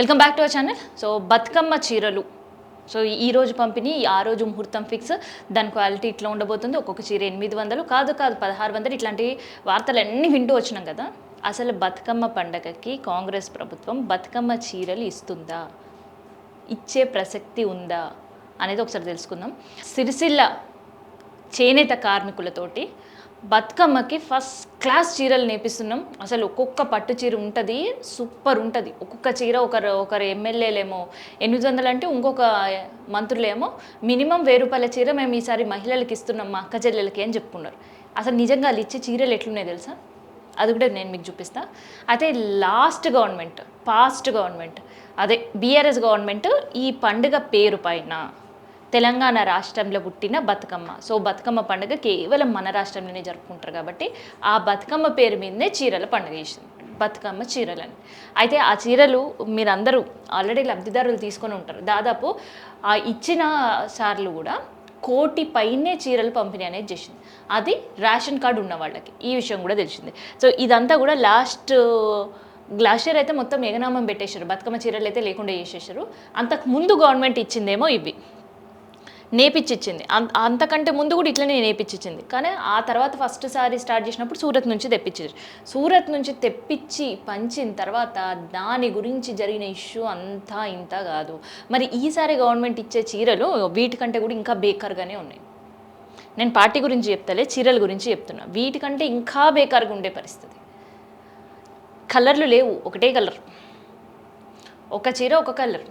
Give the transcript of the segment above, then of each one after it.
Welcome back to our channel so Bathukamma చీరలు. So ఈ రోజు పంపిణీ ఆ రోజు ముహూర్తం ఫిక్స్ దాని క్వాలిటీ ఇట్లా ఉండబోతుంది. ఒక్కొక్క చీర ఎనిమిది వందలు కాదు కాదు పదహారు వందలు. ఇట్లాంటి వార్తలు అన్నీ వింటూ వచ్చినాం కదా. అసలు బతుకమ్మ పండగకి కాంగ్రెస్ ప్రభుత్వం బతుకమ్మ చీరలు ఇస్తుందా? ఇచ్చే ప్రసక్తి ఉందా? అనేది ఒకసారి తెలుసుకుందాం. సిరిసిల్ల చేనేత కార్మికులతోటి బతుకమ్మకి ఫస్ట్ క్లాస్ చీరలు నేపిస్తున్నాం. అసలు ఒక్కొక్క పట్టు చీర ఉంటుంది సూపర్ ఉంటుంది. ఒక్కొక్క చీర ఒకరు ఒకరు ఎమ్మెల్యేలేమో ఎనిమిది వందలు అంటే ఇంకొక మంత్రులేమో మినిమం వెయ్యి రూపాయల చీర మేము ఈసారి మహిళలకు ఇస్తున్నాం మా అక్క చెల్లెలకి అని చెప్పుకున్నారు. అసలు నిజంగా వాళ్ళు ఇచ్చే చీరలు ఎట్లున్నాయి తెలుసా? అది కూడా నేను మీకు చూపిస్తా. అయితే లాస్ట్ గవర్నమెంట్ పాస్ట్ గవర్నమెంట్ అదే బీఆర్ఎస్ గవర్నమెంట్ ఈ పండుగ పేరు పైన తెలంగాణ రాష్ట్రంలో పుట్టిన బతుకమ్మ. సో బతుకమ్మ పండుగ కేవలం మన రాష్ట్రంలోనే జరుపుకుంటారు కాబట్టి ఆ బతుకమ్మ పేరు మీదనే చీరల పండుగ చేసింది. బతుకమ్మ చీరలని. అయితే ఆ చీరలు మీరందరూ ఆల్రెడీ లబ్ధిదారులు తీసుకొని ఉంటారు. దాదాపు ఆ ఇచ్చిన సార్లు కూడా కోటి పైనే చీరలు పంపిణీ అనేది చేసింది. అది రేషన్ కార్డు ఉన్న వాళ్ళకి. ఈ విషయం కూడా తెలిసింది. సో ఇదంతా కూడా లాస్ట్ లాస్ట్ ఇయర్ అయితే మొత్తం ఎగనామం పెట్టేశారు. బతుకమ్మ చీరలు అయితే లేకుండా చేసేసారు అంతకు ముందు గవర్నమెంట్ ఇచ్చిందేమో ఇవి. నేపిచ్చిచ్చింది. అంత అంతకంటే ముందు కూడా ఇట్లనే నేపిచ్చిచ్చింది. కానీ ఆ తర్వాత ఫస్ట్ సారి స్టార్ట్ చేసినప్పుడు సూరత్ నుంచి తెప్పించారు సూరత్ నుంచి తెప్పించి పంచిన తర్వాత దాని గురించి జరిగిన ఇష్యూ అంతా ఇంత కాదు. మరి ఈసారి గవర్నమెంట్ ఇచ్చే చీరలు వీటికంటే కూడా ఇంకా బేకర్గానే ఉన్నాయి. నేను పార్టీ గురించి చెప్తలే చీరల గురించి చెప్తున్నా. వీటికంటే ఇంకా బేకార్గా ఉండే పరిస్థితి. కలర్లు లేవు. ఒకటే కలర్. ఒక చీర ఒక కలర్.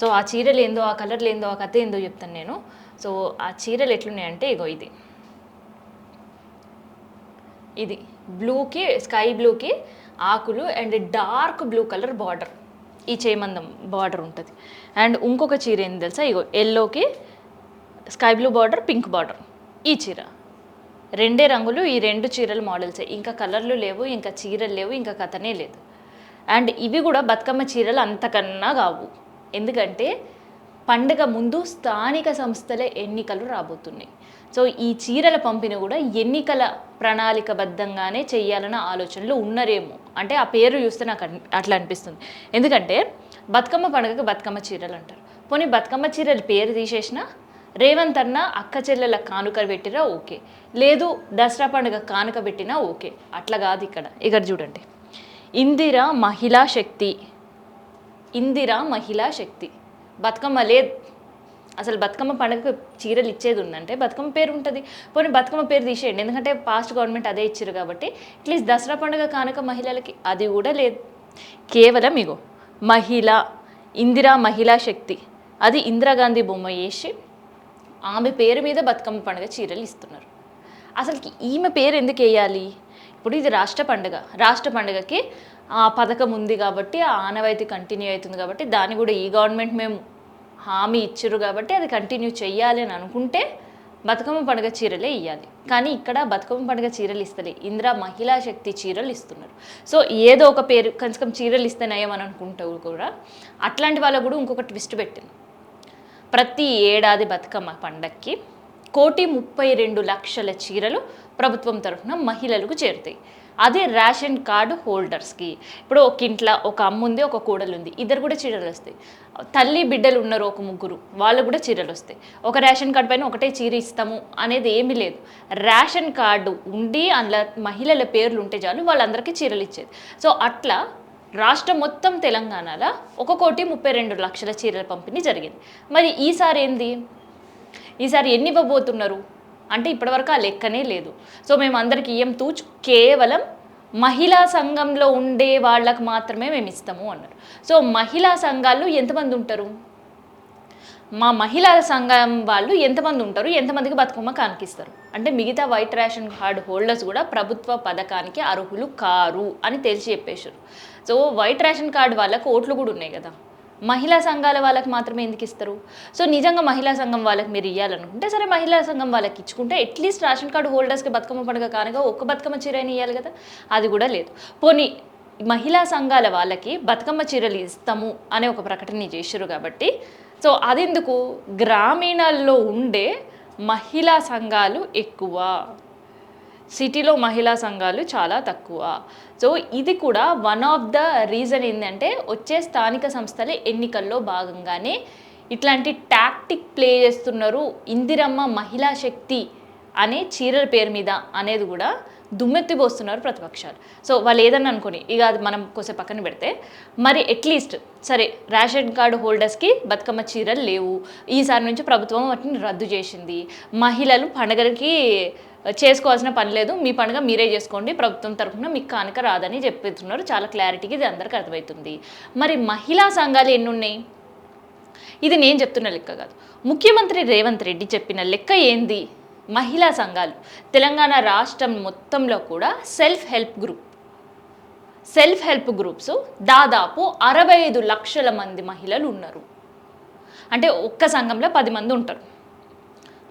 సో ఆ చీరలు ఏందో ఆ కలర్లు ఏందో ఆ కథ ఏందో చెప్తాను నేను. సో ఆ చీరలు ఎట్లున్నాయంటే ఇగో ఇది. ఇది బ్లూకి స్కై బ్లూకి ఆకులు and dark blue colour border. ఈ చేమందం బార్డర్ ఉంటుంది. అండ్ ఇంకొక చీర ఏంది తెలుసా? ఇగో ఎల్లోకి sky blue border pink border. ఈ చీర. రెండే రంగులు ఈ రెండు చీరలు మోడల్సే. ఇంకా కలర్లు లేవు ఇంకా చీరలు లేవు ఇంకా కథనే లేదు. అండ్ ఇవి కూడా బతుకమ్మ చీరలు అంతకన్నా కావు. ఎందుకంటే పండగ ముందు స్థానిక సంస్థల ఎన్నికలు రాబోతున్నాయి. సో ఈ చీరల పంపిణీ కూడా ఎన్నికల ప్రణాళికబద్ధంగానే చేయాలన్న ఆలోచనలో ఉన్నారేమో. అంటే ఆ పేరు చూస్తే నాకు అన్- అట్లా అనిపిస్తుంది. ఎందుకంటే బతుకమ్మ పండుగకి బతుకమ్మ చీరలు అంటారు. పోనీ బతుకమ్మ చీరల పేరు తీసేసిన రేవంత్ అన్న అక్క చెల్లెల కానుక పెట్టినా ఓకే. లేదు దసరా పండుగ కానుక పెట్టినా ఓకే. అట్లా కాదు ఇక్కడ. ఇక్కడ చూడండి. ఇందిర మహిళా శక్తి ఇందిర మహిళా శక్తి. బతుకమ్మ లేదు. అసలు బతుకమ్మ పండుగ చీరలు ఇచ్చేది ఉందంటే బతుకమ్మ పేరు ఉంటుంది. పోనీ బతుకమ్మ పేరు తీసేయండి. ఎందుకంటే పాస్ట్ గవర్నమెంట్ అదే ఇచ్చారు కాబట్టి అట్లీస్ట్ దసరా పండుగ కానుక మహిళలకి అది కూడా లేదు. కేవలం ఇగో మహిళ ఇందిరా మహిళా శక్తి. అది ఇందిరాగాంధీ బొమ్మ వేసి ఆమె పేరు మీద బతుకమ్మ పండుగ చీరలు ఇస్తున్నారు. అసలుకి ఈమె పేరు ఎందుకు వేయాలి? ఇప్పుడు ఇది రాష్ట్ర పండుగ. రాష్ట్ర పండుగకి ఆ పథకం ఉంది కాబట్టి ఆ ఆనవాయితీ కంటిన్యూ అవుతుంది కాబట్టి దాన్ని కూడా ఈ గవర్నమెంట్ మేము హామీ ఇచ్చారు కాబట్టి అది కంటిన్యూ చెయ్యాలి అని అనుకుంటే బతుకమ్మ పండుగ చీరలే ఇవ్వాలి కానీ ఇక్కడ బతుకమ్మ పండుగ చీరలు ఇస్తలే. ఇందిరా మహిళా శక్తి చీరలు ఇస్తున్నారు. సో ఏదో ఒక పేరు కొంచెం చీరలు ఇస్తే నయమని అనుకుంటూ కూడా అట్లాంటి వాళ్ళకు కూడా ఇంకొక ట్విస్ట్ పెట్టింది. ప్రతి ఏడాది బతుకమ్మ పండక్కి కోటి ముప్పై రెండు లక్షల చీరలు ప్రభుత్వం తరఫున మహిళలకు చేరుతాయి. అదే రేషన్ కార్డు హోల్డర్స్కి. ఇప్పుడు ఒక ఇంట్లో ఒక అమ్మ ఉంది ఒక కోడలు ఉంది ఇద్దరు కూడా చీరలు వస్తాయి. తల్లి బిడ్డలు ఉన్నారు ఒక ముగ్గురు వాళ్ళు కూడా చీరలు వస్తాయి. ఒక రేషన్ కార్డు పైన ఒకటే చీర ఇస్తాము అనేది ఏమీ లేదు. రేషన్ కార్డు ఉండి అందులో మహిళల పేర్లు ఉంటే చాలు వాళ్ళందరికీ చీరలు ఇచ్చేది. సో అట్లా రాష్ట్రం మొత్తం తెలంగాణలో ఒక కోటి ముప్పై రెండు లక్షల చీరల పంపిణీ జరిగింది. మరి ఈసారి ఏంది? ఈసారి ఎన్ని ఇవ్వబోతున్నారు అంటే ఇప్పటివరకు ఆ లెక్కనే లేదు. సో మేము అందరికి ఇయ్యం తూచ్ కేవలం మహిళా సంఘంలో ఉండే వాళ్ళకు మాత్రమే మేము ఇస్తాము అన్నారు. సో మహిళా సంఘాలు ఎంతమంది ఉంటారు? మా మహిళా సంఘం వాళ్ళు ఎంతమంది ఉంటారు? ఎంతమందికి బతుకమ్మ కానికిస్తారు? అంటే మిగతా వైట్ రేషన్ కార్డు హోల్డర్స్ కూడా ప్రభుత్వ పథకానికి అర్హులు కారు అని తెలిసి చెప్పేశారు. సో వైట్ రేషన్ కార్డు వాళ్ళకు ఓట్లు కూడా ఉన్నాయి కదా? మహిళా సంఘాల వాళ్ళకి మాత్రమే ఎందుకు ఇస్తారు? సో నిజంగా మహిళా సంఘం వాళ్ళకి మీరు ఇవ్వాలనుకుంటే సరే మహిళా సంఘం వాళ్ళకి ఇచ్చుకుంటే అట్లీస్ట్ రేషన్ కార్డు హోల్డర్స్కి బతుకమ్మ పండుగ కానుగా ఒక్క బతుకమ్మ చీరైనా ఇవ్వాలి కదా? అది కూడా లేదు. పోనీ మహిళా సంఘాల వాళ్ళకి బతుకమ్మ చీరలు ఇస్తాము అనే ఒక ప్రకటన చేశారు కాబట్టి సో అదెందుకు? గ్రామీణాల్లో ఉండే మహిళా సంఘాలు ఎక్కువ. సిటీలో మహిళా సంఘాలు చాలా తక్కువ. సో ఇది కూడా వన్ ఆఫ్ ద రీజన్ ఏంటంటే వచ్చే స్థానిక సంస్థల ఎన్నికల్లో భాగంగానే ఇట్లాంటి టాక్టిక్ ప్లే చేస్తున్నారు ఇందిరమ్మ మహిళా శక్తి అనే చీరల పేరు మీద అనేది కూడా దుమ్మెత్తిపోస్తున్నారు ప్రతిపక్షాలు. సో వాళ్ళు ఏదన్నా అనుకోని ఇక అది మనం కొంచెం పక్కన పెడితే మరి అట్లీస్ట్ సరే రేషన్ కార్డు హోల్డర్స్కి బతుకమ్మ చీరలు లేవు. ఈసారి నుంచి ప్రభుత్వం వాటిని రద్దు చేసింది. మహిళలు పండగలకి చేసుకోవాల్సిన పని లేదు. మీ పండుగ మీరే చేసుకోండి. ప్రభుత్వం తరఫున మీకు కానుక రాదని చెప్తున్నారు చాలా క్లారిటీకి ఇది అందరికీ అర్థమవుతుంది. మరి మహిళా సంఘాలు ఎన్ని ఉన్నాయి ఇది నేను చెప్తున్న లెక్క కాదు. ముఖ్యమంత్రి రేవంత్ రెడ్డి చెప్పిన లెక్క ఏంది? మహిళా సంఘాలు. తెలంగాణ రాష్ట్రం మొత్తంలో కూడా self help group. Self help groups దాదాపు అరవై ఐదు లక్షల మంది మహిళలు ఉన్నారు. అంటే ఒక్క సంఘంలో పది మంది ఉంటారు.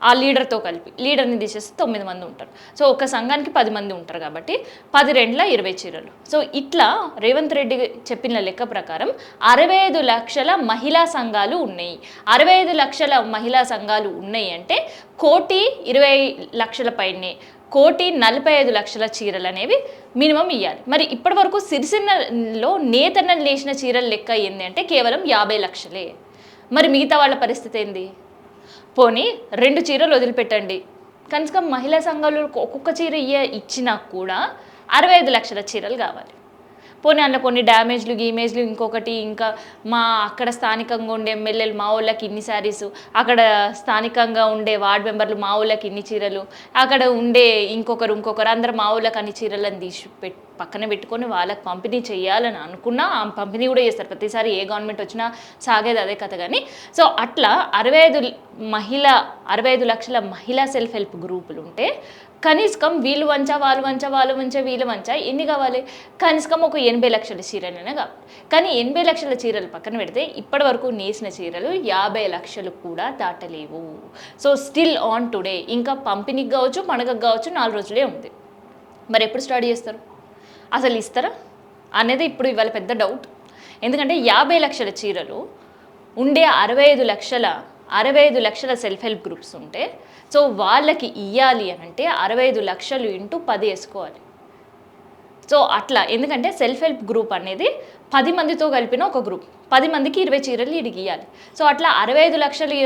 ఆ లీడర్తో కలిపి లీడర్ని తీసేస్తే తొమ్మిది మంది ఉంటారు. సో ఒక సంఘానికి పది మంది ఉంటారు కాబట్టి పది రెండుల ఇరవై చీరలు. సో ఇట్లా రేవంత్ రెడ్డి చెప్పిన లెక్క ప్రకారం అరవై ఐదు లక్షల మహిళా సంఘాలు ఉన్నాయి. అరవై ఐదు లక్షల మహిళా సంఘాలు ఉన్నాయి అంటే కోటి ఇరవై లక్షల పైనే కోటి నలభై ఐదు లక్షల చీరలు అనేవి మినిమం ఇవ్వాలి మరి ఇప్పటి వరకు సిరిసిన్నలో నేతన్న లేచిన చీరల లెక్క ఏంది అంటే కేవలం యాభై లక్షలే. మరి మిగతా వాళ్ళ పరిస్థితి ఏంది? పోనీ రెండు చీరలు వదిలిపెట్టండి. కనుక మహిళా సంఘాలు ఒక్కొక్క చీర ఇయ్య ఇచ్చినా కూడా అరవై ఐదు లక్షల చీరలు కావాలి. పోనీ అందులో కొన్ని డ్యామేజ్లు గీమేజ్లు ఇంకొకటి ఇంకా మా అక్కడ స్థానికంగా ఉండే ఎమ్మెల్యేలు మా వాళ్ళకి ఇన్ని శారీస్ అక్కడ స్థానికంగా ఉండే వార్డ్ మెంబర్లు మా వాళ్ళకి ఇన్ని చీరలు అక్కడ ఉండే ఇంకొకరు ఇంకొకరు అందరు మా వాళ్ళకి అన్ని చీరలను తీసి పెట్టి పక్కన పెట్టుకొని వాళ్ళకి పంపిణీ చేయాలని అనుకున్నా. ఆ పంపిణీ కూడా చేస్తారు. ప్రతిసారి ఏ గవర్నమెంట్ వచ్చినా సాగేది అదే కథ కానీ. సో అట్లా అరవై ఐదు మహిళ అరవై ఐదు లక్షల మహిళా సెల్ఫ్ హెల్ప్ గ్రూపులు ఉంటే కనీసం వీళ్ళు వంచ వాళ్ళు వంచ వాళ్ళు వంచ వీళ్ళు వంచ ఎన్ని కావాలి? కనీసం ఒక ఎనభై లక్షల చీరలైనా కావాలి. కానీ ఎనభై లక్షల చీరలు పక్కన పెడితే ఇప్పటి వరకు నేసిన చీరలు యాభై లక్షలు కూడా దాటలేవు. సో స్టిల్ ఆన్ టుడే ఇంకా పంపిణీకి కావచ్చు పండగకు కావచ్చు నాలుగు రోజులే ఉంది. మరి ఎప్పుడు స్టార్ట్ చేస్తారు? అసలు ఇస్తారా? అనేది ఇప్పుడు ఇవాళ పెద్ద డౌట్ ఎందుకంటే యాభై లక్షల చీరలు ఉండే అరవై ఐదు లక్షల అరవై ఐదు లక్షల సెల్ఫ్ హెల్ప్ గ్రూప్స్ ఉంటే సో వాళ్ళకి ఇవ్వాలి అని అంటే అరవై ఐదు లక్షలు ఇంటూ పది వేసుకోవాలి. సో అట్లా ఎందుకంటే సెల్ఫ్ హెల్ప్ గ్రూప్ అనేది పది మందితో కలిపిన ఒక గ్రూప్ పది మందికి ఇరవై చీరలు ఇడికి ఇవ్వాలి సో అట్లా అరవై ఐదు లక్షలు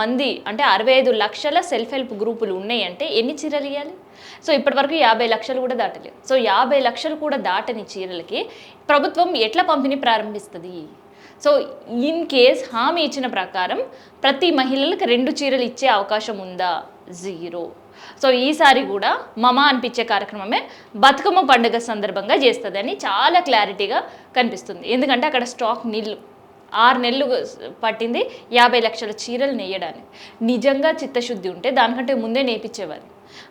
మంది అంటే అరవై ఐదు లక్షల సెల్ఫ్ హెల్ప్ గ్రూపులు ఉన్నాయి అంటే ఎన్ని చీరలు ఇవ్వాలి సో ఇప్పటివరకు యాభై లక్షలు కూడా దాటలేదు. సో యాభై లక్షలు కూడా దాటని చీరలకి ప్రభుత్వం ఎట్లా పంపిణీ ప్రారంభిస్తుంది? సో ఇన్ కేస్ హామీ ఇచ్చిన ప్రకారం ప్రతి మహిళలకు రెండు చీరలు ఇచ్చే అవకాశం ఉందా? జీరో సో ఈసారి కూడా మమ అనిపించే కార్యక్రమమే బతుకమ్మ పండుగ సందర్భంగా చేస్తుందని చాలా క్లారిటీగా కనిపిస్తుంది. ఎందుకంటే అక్కడ స్టాక్ నీళ్ళు ఆరు నెలలు పట్టింది యాభై లక్షల చీరలు నేయడానికి. నిజంగా చిత్తశుద్ధి ఉంటే దానికంటే ముందే నేర్పించేవారు.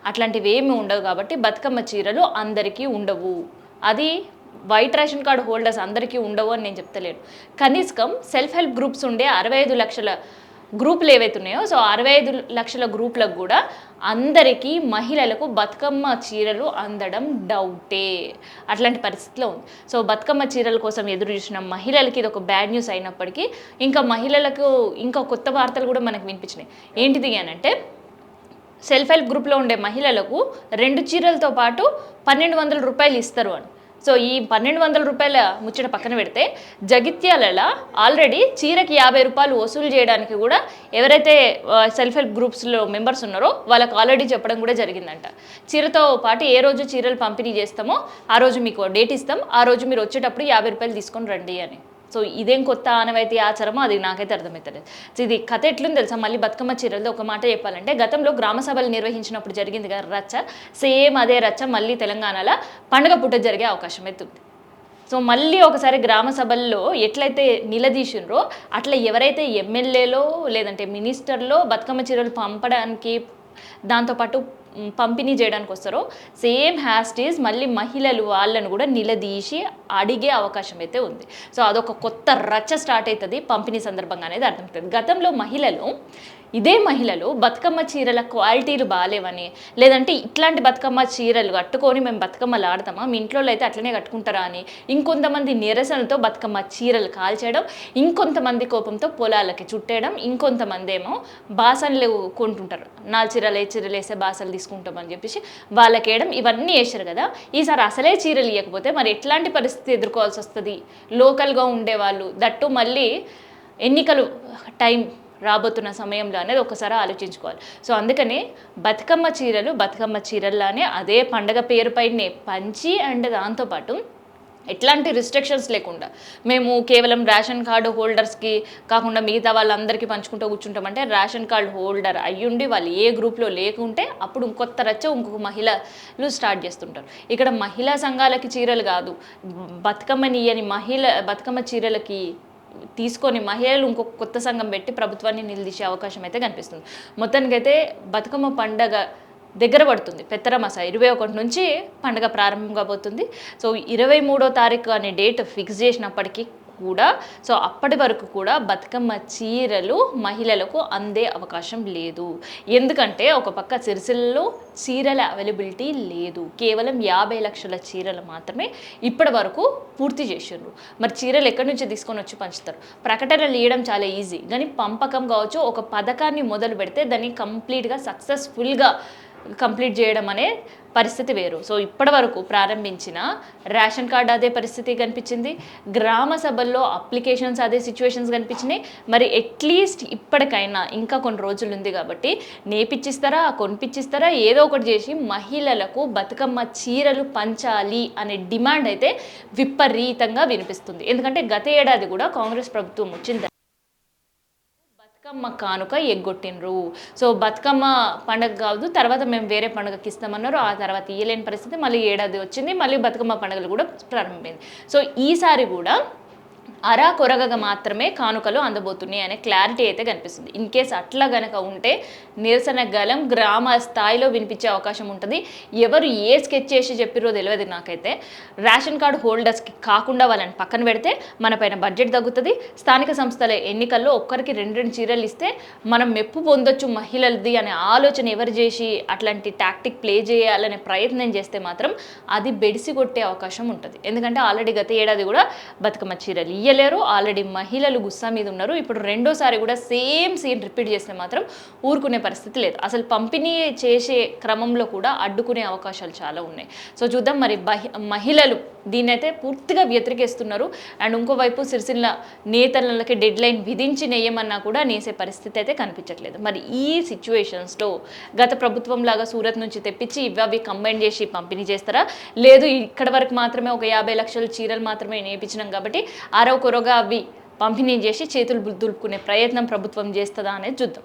అట్లాంటివి ఏమి ఉండవు కాబట్టి బతుకమ్మ చీరలు అందరికీ ఉండవు. అది వైట్ రేషన్ కార్డు హోల్డర్స్ అందరికీ ఉండవు అని నేను చెప్తలేను. కనీసం సెల్ఫ్ హెల్ప్ గ్రూప్స్ ఉండే అరవై ఐదు లక్షల గ్రూపులు ఏవైతే ఉన్నాయో సో అరవై ఐదు లక్షల గ్రూపులకు కూడా అందరికీ మహిళలకు బతుకమ్మ చీరలు అందడం డౌటే. అట్లాంటి పరిస్థితిలో ఉంది. సో బతుకమ్మ చీరల కోసం ఎదురు చూసిన మహిళలకి ఇది ఒక బ్యాడ్ న్యూస్ అయినప్పటికీ ఇంకా మహిళలకు ఇంకా కొత్త వార్తలు కూడా మనకు వినిపించినాయి. ఏంటిది అని అంటే సెల్ఫ్ హెల్ప్ గ్రూప్లో ఉండే మహిళలకు రెండు చీరలతో పాటు పన్నెండు వందల రూపాయలు ఇస్తారు అని సో ఈ పన్నెండు వందల రూపాయల ముచ్చట పక్కన పెడితే జగిత్యాలలో ఆల్రెడీ చీరకి యాభై రూపాయలు వసూలు చేయడానికి కూడా ఎవరైతే సెల్ఫ్ హెల్ప్ గ్రూప్స్లో మెంబర్స్ ఉన్నారో వాళ్ళకి ఆల్రెడీ చెప్పడం కూడా జరిగిందంట. చీరతో పాటు ఏ రోజు చీరలు పంపిణీ చేస్తామో ఆ రోజు మీకు డేట్ ఇస్తాం. ఆ రోజు మీరు వచ్చేటప్పుడు యాభై రూపాయలు తీసుకొని రండి అని. సో ఇదేం కొత్త ఆనవాయితీ ఆచారమో అది నాకైతే అర్థమవుతలేదు సో ఇది కథ ఎట్లుంది తెలుసా? మళ్ళీ బతుకమ్మ చీరలతో ఒక మాట చెప్పాలంటే గతంలో గ్రామ సభలు నిర్వహించినప్పుడు జరిగింది కదా రచ్చ? సేమ్ అదే రచ్చ మళ్ళీ తెలంగాణలో పండుగ పుట్ట జరిగే అవకాశం అయితే ఉంది. సో మళ్ళీ ఒకసారి గ్రామ సభల్లో ఎట్లయితే నిలదీసినరో అట్లా ఎవరైతే ఎమ్మెల్యేలో లేదంటే మినిస్టర్లో బతుకమ్మ చీరలు పంపడానికి దాంతోపాటు పంపిణీ చేయడానికి వస్తారో సేమ్ హ్యాస్టీస్ మళ్ళీ మహిళలు వాళ్ళను కూడా నిలదీసి అడిగే అవకాశం అయితే ఉంది. సో అదొక కొత్త రచ్చ స్టార్ట్ అవుతుంది పంపిణీ సందర్భంగా అనేది అర్థమవుతుంది. గతంలో మహిళలు ఇదే మహిళలు బతుకమ్మ చీరల క్వాలిటీలు బాగాలేవని లేదంటే ఇట్లాంటి బతుకమ్మ చీరలు కట్టుకొని మేము బతుకమ్మలు ఆడతామా? మీ ఇంట్లో అయితే అట్లనే కట్టుకుంటారా అని ఇంకొంతమంది నిరసనతో బతుకమ్మ చీరలు కాల్చేయడం ఇంకొంతమంది కోపంతో పొలాలకి చుట్టేయడం ఇంకొంతమంది ఏమో బాసనలు కొంటుంటారు. నాలుగు చీరలు ఏ చీరలు వేసే బాసలు తీసుకుంటామని చెప్పేసి వాళ్ళకి వేయడం ఇవన్నీ వేసారు కదా. ఈసారి అసలే చీరలు ఇవ్వకపోతే మరి ఎట్లాంటి పరిస్థితి ఎదుర్కోవాల్సి వస్తుంది? లోకల్గా ఉండేవాళ్ళు దట్టు మళ్ళీ ఎన్నికలు టైం రాబోతున్న సమయంలో అనేది ఒకసారి ఆలోచించుకోవాలి. సో అందుకనే బతుకమ్మ చీరలు బతుకమ్మ చీరల్లానే అదే పండగ పేరుపైనే పంచి అండ్ దాంతోపాటు ఎట్లాంటి రిస్ట్రిక్షన్స్ లేకుండా మేము కేవలం రేషన్ కార్డు హోల్డర్స్కి కాకుండా మిగతా వాళ్ళందరికీ పంచుకుంటూ కూర్చుంటామంటే రేషన్ కార్డు హోల్డర్ అయ్యుండి వాళ్ళు ఏ గ్రూప్లో లేకుంటే అప్పుడు ఇంకొత్త రచ్చ ఇంకొక మహిళలు స్టార్ట్ చేస్తుంటారు. ఇక్కడ మహిళా సంఘాలకి చీరలు కాదు బతుకమ్మనియని మహిళ బతుకమ్మ చీరలకి తీసుకొని మహిళలు ఇంకొక కొత్త సంఘం పెట్టి ప్రభుత్వాన్ని నిలదీసే అవకాశం అయితే కనిపిస్తుంది. మొత్తానికైతే బతుకమ్మ పండగ దగ్గర పడుతుంది. పెత్తరమాస ఇరవై ఒకటి నుంచి పండగ ప్రారంభం కాబోతుంది. సో ఇరవై మూడో తారీఖు అనే డేట్ ఫిక్స్ చేసినప్పటికీ కూడా సో అప్పటి వరకు కూడా బతుకమ్మ చీరలు మహిళలకు అందే అవకాశం లేదు. ఎందుకంటే ఒక పక్క సిరిసిల్లలో చీరల అవైలబిలిటీ లేదు. కేవలం యాభై లక్షల చీరలు మాత్రమే ఇప్పటి వరకు పూర్తి చేసిండ్రు. మరి చీరలు ఎక్కడి నుంచి తీసుకొని వచ్చి పంచుతారు? ప్రకటనలు ఇవ్వడం చాలా ఈజీ. కానీ పంపకం కావచ్చు ఒక పథకాన్ని మొదలు పెడితే దాన్ని కంప్లీట్గా సక్సెస్ఫుల్గా కంప్లీట్ చేయడం అనే పరిస్థితి వేరు. సో ఇప్పటి వరకు ప్రారంభించిన రేషన్ కార్డు అదే పరిస్థితి కనిపించింది. గ్రామ సభల్లో అప్లికేషన్స్ అదే సిచ్యువేషన్స్ కనిపించినాయి. మరి అట్లీస్ట్ ఇప్పటికైనా ఇంకా కొన్ని రోజులు ఉంది కాబట్టి నేపిచ్చిస్తారా కొనిపించిస్తారా ఏదో ఒకటి చేసి మహిళలకు బతుకమ్మ చీరలు పంచాలి అనే డిమాండ్ అయితే విపరీతంగా వినిపిస్తుంది. ఎందుకంటే గత ఏడాది కూడా కాంగ్రెస్ ప్రభుత్వం వచ్చింది బతుకమ్మ కానుక ఎగ్గొట్టినరు సో బతుకమ్మ పండగ కాదు తర్వాత మేము వేరే పండుగకి ఇస్తామన్నారు. ఆ తర్వాత ఇయ్యలేని పరిస్థితి మళ్ళీ ఏడాది వచ్చింది మళ్ళీ బతుకమ్మ పండుగలు కూడా ప్రారంభమైంది. సో ఈసారి కూడా అరా కొరగగా మాత్రమే కానుకలు అందబోతున్నాయి అనే క్లారిటీ అయితే కనిపిస్తుంది. ఇన్ కేస్ అట్లా గనక ఉంటే నిరసన గలం గ్రామ స్థాయిలో వినిపించే అవకాశం ఉంటుంది. ఎవరు ఏ స్కెచ్ చేసి చెప్పిరో తెలియదు నాకైతే. రేషన్ కార్డు హోల్డర్స్కి కాకుండా వాళ్ళని పక్కన పెడితే మన పైన బడ్జెట్ తగ్గుతుంది. స్థానిక సంస్థల ఎన్నికల్లో ఒక్కరికి రెండు రెండు చీరలు ఇస్తే మనం మెప్పు పొందొచ్చు మహిళలది అనే ఆలోచన ఎవరు చేసి అట్లాంటి టాక్టిక్ ప్లే చేయాలనే ప్రయత్నం చేస్తే మాత్రం అది బెడిసి కొట్టే అవకాశం ఉంటుంది. ఎందుకంటే ఆల్రెడీ గత ఏడాది కూడా బతుకమ్మ చీరలు ఇయ్యలేరు ఆల్రెడీ మహిళలు గుస్సా మీద ఉన్నారు. ఇప్పుడు రెండోసారి కూడా సేమ్ సీన్ రిపీట్ చేస్తే మాత్రం ఊరుకునే పరిస్థితి లేదు. అసలు పంపిణీ చేసే క్రమంలో కూడా అడ్డుకునే అవకాశాలు చాలా ఉన్నాయి. సో చూద్దాం మరి బహి- మహిళలు దీన్నైతే పూర్తిగా వ్యతిరేకిస్తున్నారు. అండ్ ఇంకోవైపు సిరిసిల్ల నేతలకి డెడ్ లైన్ విధించి నెయ్యమన్నా కూడా నేసే పరిస్థితి అయితే కనిపించట్లేదు. మరి ఈ సిచ్యువేషన్స్లో గత ప్రభుత్వం లాగా సూరత్ నుంచి తెప్పించి ఇవి అవి కంబైన్ చేసి పంపిణీ చేస్తారా? లేదు ఇక్కడ వరకు మాత్రమే ఒక యాభై లక్షల చీరలు మాత్రమే నేర్పించినాం కాబట్టి అరవ కొరగా అవి పంపిణీ చేసి చేతులు దులుపుకునే ప్రయత్నం ప్రభుత్వం చేస్తుందా అనేది చూద్దాం.